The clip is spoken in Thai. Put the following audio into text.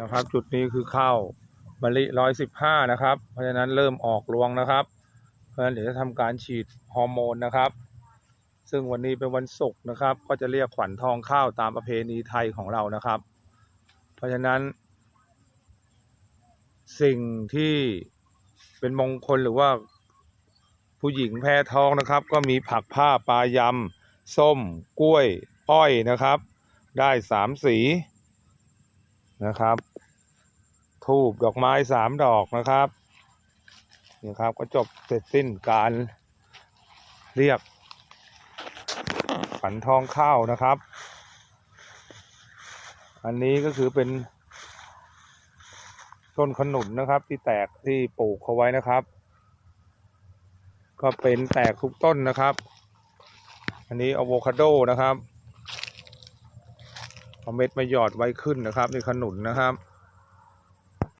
นะครับ จุดนี้คือข้าวมะลิร้อยสิบห้านะครับ เพราะฉะนั้นเริ่มออกรวงนะครับ เพราะฉะนั้นเดี๋ยวจะทำการฉีดฮอร์โมนนะครับ ซึ่งวันนี้เป็นวันศุกร์นะครับ ก็จะเรียกขวัญทองข้าวตามประเพณีไทยของเรานะครับ เพราะฉะนั้น สิ่งที่เป็นมงคลหรือว่าผู้หญิงแพ้ท้องนะครับ ก็มีผักผ้าปลายำส้ม กล้วย อ้อยนะครับ ได้สามสี นะครับทูบดอกไม้สามดอกนะครับนี่ครับก็จบเสร็จสิ้นการเรียกฝันทองข้าวนะครับ อันนี้ก็คือเป็น ต้นขนุนนะครับ ที่แตกที่ปลูกเขาไว้นะครับ ก็เป็นแตกทุกต้นนะครับ อันนี้อะโวคาโดนะครับ เอาเม็ดมาหยอดไว้ขึ้นนะครับนี่ขนุนนะครับ